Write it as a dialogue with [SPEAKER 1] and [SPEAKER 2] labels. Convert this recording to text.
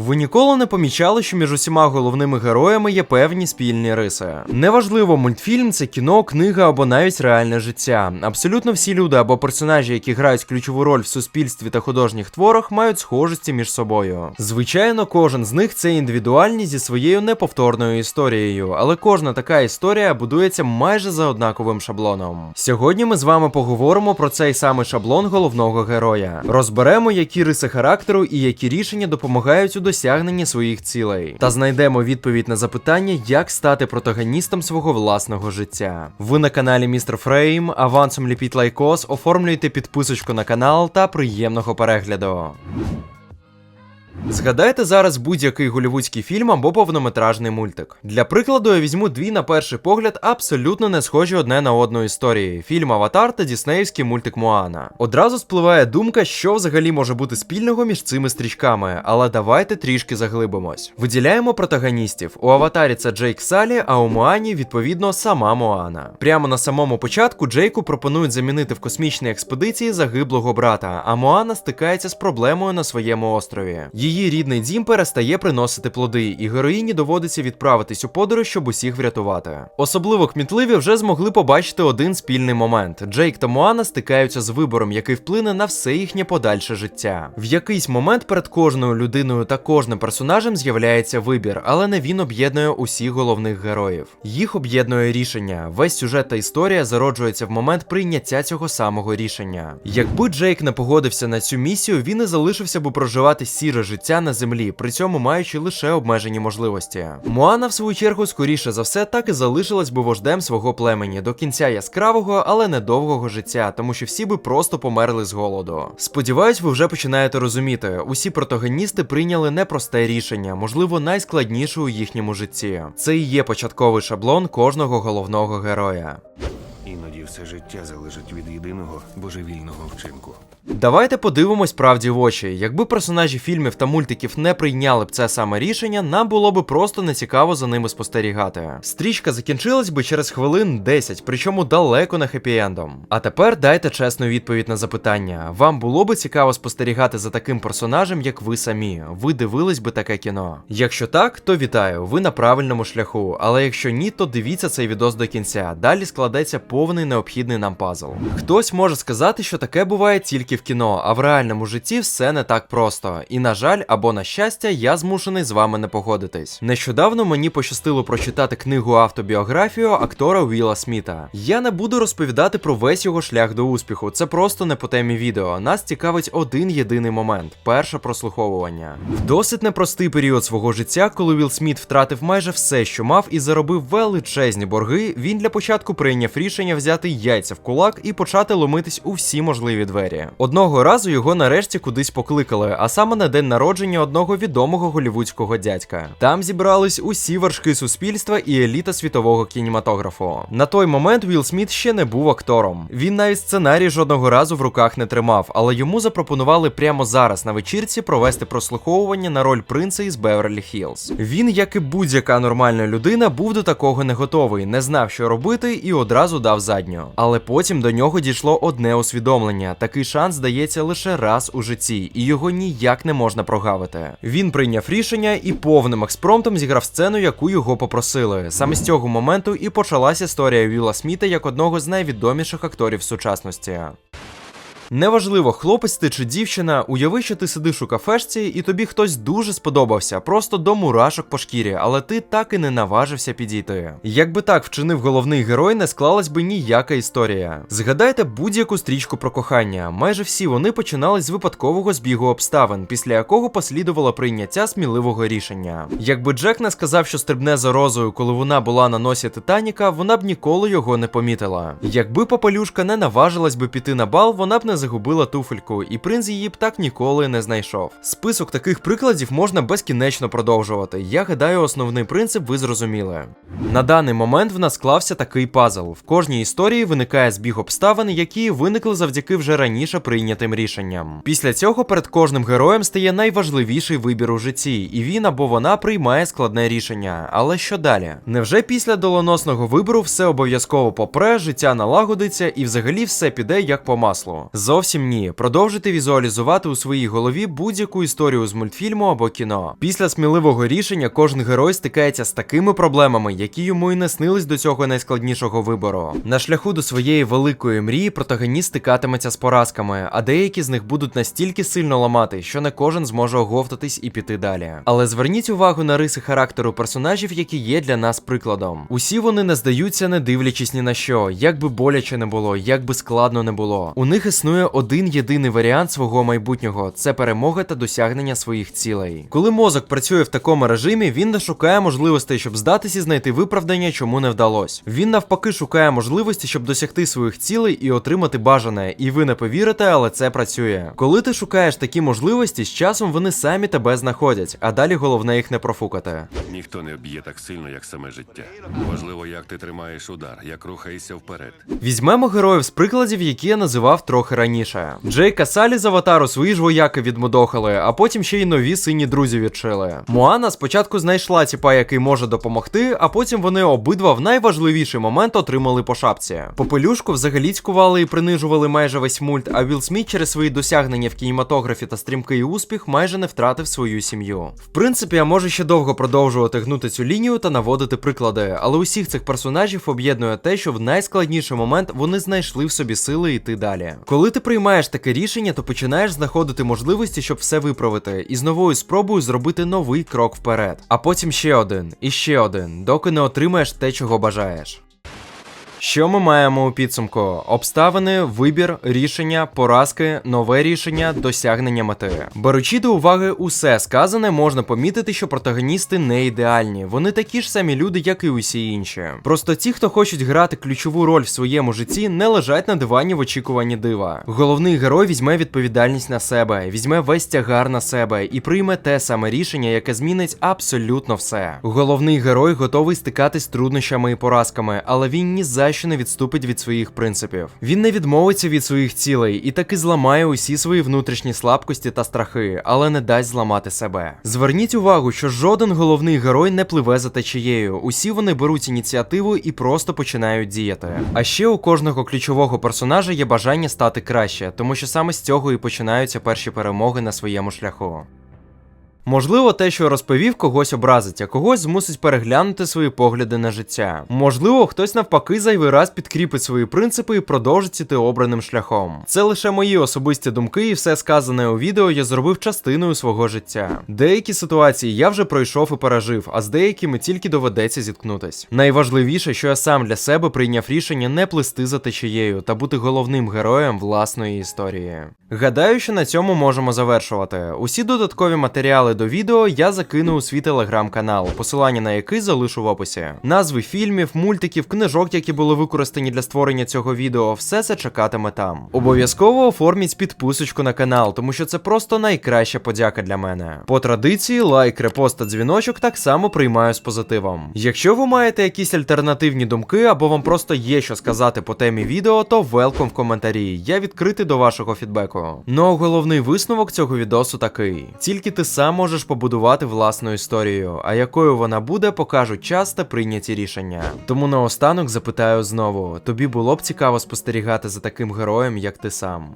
[SPEAKER 1] Ви ніколи не помічали, що між усіма головними героями є певні спільні риси. Неважливо, мультфільм це кіно, книга або навіть реальне життя. Абсолютно всі люди або персонажі, які грають ключову роль в суспільстві та художніх творах, мають схожості між собою. Звичайно, кожен з них це індивідуальність зі своєю неповторною історією, але кожна така історія будується майже за однаковим шаблоном. Сьогодні ми з вами поговоримо про цей самий шаблон головного героя. Розберемо, які риси характеру і які рішення допомагають у досягненні своїх цілей, та знайдемо відповідь на запитання, як стати протагоністом свого власного життя. Ви на каналі Містер Фрейм, авансом ліпіть лайкос, оформлюйте підписочку на канал та приємного перегляду. Згадайте зараз будь-який голівудський фільм або повнометражний мультик. Для прикладу, я візьму дві на перший погляд абсолютно не схожі одне на одну історії: фільм Аватар та діснеївський мультик Моана. Одразу спливає думка, що взагалі може бути спільного між цими стрічками, але давайте трішки заглибимось. Виділяємо протагоністів. У Аватарі це Джейк Салі, а у Моані, відповідно, сама Моана. Прямо на самому початку Джейку пропонують замінити в космічній експедиції загиблого брата, а Моана стикається з проблемою на своєму острові. Її рідний дім перестає приносити плоди, і героїні доводиться відправитись у подорож, щоб усіх врятувати. Особливо кмітливі вже змогли побачити один спільний момент: Джейк та Моана стикаються з вибором, який вплине на все їхнє подальше життя. В якийсь момент перед кожною людиною та кожним персонажем з'являється вибір, але не він об'єднує усіх головних героїв. Їх об'єднує рішення. Весь сюжет та історія зароджується в момент прийняття цього самого рішення. Якби Джейк не погодився на цю місію, він і залишився би проживати сіре життя на землі, при цьому маючи лише обмежені можливості. Моана, в свою чергу, скоріше за все, так і залишилась би вождем свого племені до кінця яскравого, але недовгого життя, тому що всі би просто померли з голоду. Сподіваюсь, ви вже починаєте розуміти, усі протагоністи прийняли непросте рішення, можливо, найскладніше у їхньому житті. Це і є початковий шаблон кожного головного героя.
[SPEAKER 2] Все життя залежить від єдиного божевільного вчинку.
[SPEAKER 1] Давайте подивимось правді в очі. Якби персонажі фільмів та мультиків не прийняли б це саме рішення, нам було б просто нецікаво за ними спостерігати. Стрічка закінчилась би через хвилин 10, причому далеко не хеппі-ендом. А тепер дайте чесну відповідь на запитання: вам було би цікаво спостерігати за таким персонажем, як ви самі? Ви дивились би таке кіно? Якщо так, то вітаю, ви на правильному шляху. Але якщо ні, то дивіться цей відос до кінця. Далі складеться повний необхідний нам пазл. Хтось може сказати, що таке буває тільки в кіно, а в реальному житті все не так просто. І на жаль, або на щастя, я змушений з вами не погодитись. Нещодавно мені пощастило прочитати книгу автобіографію актора Віла Сміта. Я не буду розповідати про весь його шлях до успіху. Це просто не по темі відео. Нас цікавить один єдиний момент перше прослуховування. В досить непростий період свого життя, коли Вілл Сміт втратив майже все, що мав, і заробив величезні борги. Він для початку прийняв рішення взяти яйця в кулак і почати ломитись у всі можливі двері. Одного разу його нарешті кудись покликали, а саме на день народження одного відомого голівудського дядька. Там зібрались усі вершки суспільства і еліта світового кінематографу. На той момент Вілл Сміт ще не був актором. Він навіть сценарій жодного разу в руках не тримав, але йому запропонували прямо зараз на вечірці провести прослуховування на роль принца із Беверлі Хілз. Він, як і будь-яка нормальна людина, був до такого не готовий, не знав, що робити, і одразу дав задню. Але потім до нього дійшло одне усвідомлення: такий шанс дається лише раз у житті, і його ніяк не можна прогавити. Він прийняв рішення і повним експромтом зіграв сцену, яку його попросили. Саме з цього моменту і почалась історія Віла Сміта як одного з найвідоміших акторів сучасності. Неважливо, хлопець ти чи дівчина, уяви, що ти сидиш у кафешці, і тобі хтось дуже сподобався, просто до мурашок по шкірі, але ти так і не наважився підійти. Якби так вчинив головний герой, не склалась би ніяка історія. Згадайте будь-яку стрічку про кохання. Майже всі вони починались з випадкового збігу обставин, після якого послідувало прийняття сміливого рішення. Якби Джек не сказав, що стрибне за розою, коли вона була на носі Титаніка, вона б ніколи його не помітила. Якби Попелюшка не наважилась би піти на бал, вона б не загубила туфельку, і принц її б так ніколи не знайшов. Список таких прикладів можна безкінечно продовжувати. Я гадаю, основний принцип ви зрозуміли. На даний момент в нас склався такий пазл. В кожній історії виникає збіг обставин, які виникли завдяки вже раніше прийнятим рішенням. Після цього перед кожним героєм стає найважливіший вибір у житті, і він або вона приймає складне рішення. Але що далі? Невже після доленосного вибору все обов'язково попре, життя налагодиться і взагалі все піде як по маслу? Зовсім ні. Продовжуйте візуалізувати у своїй голові будь-яку історію з мультфільму або кіно. Після сміливого рішення кожен герой стикається з такими проблемами, які йому і не снились до цього найскладнішого вибору. На шляху до своєї великої мрії протагоніст стикатиметься з поразками, а деякі з них будуть настільки сильно ламати, що не кожен зможе оговтатись і піти далі. Але зверніть увагу на риси характеру персонажів, які є для нас прикладом. Усі вони не здаються, не дивлячись ні на що, як би боляче не було, як би складно не було. У них існує один єдиний варіант свого майбутнього це перемога та досягнення своїх цілей. Коли мозок працює в такому режимі, він не шукає можливостей, щоб здатись і знайти виправдання, чому не вдалось. Він навпаки шукає можливості, щоб досягти своїх цілей і отримати бажане. І ви не повірите, але це працює. Коли ти шукаєш такі можливості, з часом вони самі тебе знаходять, а далі головне їх не профукати.
[SPEAKER 2] Ніхто не б'є так сильно, як саме життя. Важливо, як ти тримаєш удар, як рухаєшся вперед.
[SPEAKER 1] Візьмемо героїв з прикладів, які я називав трохи раніше. Джейка Салі з аватару свої ж вояки відмудохали, а потім ще й нові сині друзі відшили. Моана спочатку знайшла тіпа, який може допомогти, а потім вони обидва в найважливіший момент отримали по шапці. Попелюшку взагалі цькували і принижували майже весь мульт, а Вілл Сміт через свої досягнення в кінематографі та стрімкий успіх майже не втратив свою сім'ю. В принципі, я можу ще довго продовжувати гнути цю лінію та наводити приклади, але усіх цих персонажів об'єднує те, що в найскладніший момент вони знайшли в собі сили йти далі. Коли ти приймаєш таке рішення, то починаєш знаходити можливості, щоб все виправити, і з новою спробою зробити новий крок вперед. А потім ще один, і ще один, доки не отримаєш те, чого бажаєш. Що ми маємо у підсумку? Обставини, вибір, рішення, поразки, нове рішення, досягнення мети. Беручи до уваги усе сказане, можна помітити, що протагоністи не ідеальні. Вони такі ж самі люди, як і усі інші. Просто ті, хто хочуть грати ключову роль в своєму житті, не лежать на дивані в очікуванні дива. Головний герой візьме відповідальність на себе, візьме весь тягар на себе і прийме те саме рішення, яке змінить абсолютно все. Головний герой готовий стикатись з труднощами і поразками, але він ні за що не відступить від своїх принципів. Він не відмовиться від своїх цілей і таки зламає усі свої внутрішні слабкості та страхи, але не дасть зламати себе. Зверніть увагу, що жоден головний герой не пливе за течією. Усі вони беруть ініціативу і просто починають діяти. А ще у кожного ключового персонажа є бажання стати краще, тому що саме з цього і починаються перші перемоги на своєму шляху. Можливо, те, що розповів, когось образить, а когось змусить переглянути свої погляди на життя. Можливо, хтось навпаки зайвий раз підкріпить свої принципи і продовжить іти обраним шляхом. Це лише мої особисті думки, і все сказане у відео я зробив частиною свого життя. Деякі ситуації я вже пройшов і пережив, а з деякими тільки доведеться зіткнутись. Найважливіше, що я сам для себе прийняв рішення не плисти за течією та бути головним героєм власної історії. Гадаю, що на цьому можемо завершувати. Усі додаткові матеріали до відео я закину у свій телеграм-канал, посилання на який залишу в описі. Назви фільмів, мультиків, книжок, які були використані для створення цього відео, все це чекатиме там. Обов'язково оформіть підписочку на канал, тому що це просто найкраща подяка для мене. По традиції, лайк, репост та дзвіночок так само приймаю з позитивом. Якщо ви маєте якісь альтернативні думки або вам просто є що сказати по темі відео, то велком в коментарі. Я відкритий до вашого фідбеку. Ну а головний висновок цього відосу такий: тільки ти сам можеш побудувати власну історію, а якою вона буде, покажуть час та прийняті рішення. Тому наостанок запитаю знову: тобі було б цікаво спостерігати за таким героєм, як ти сам.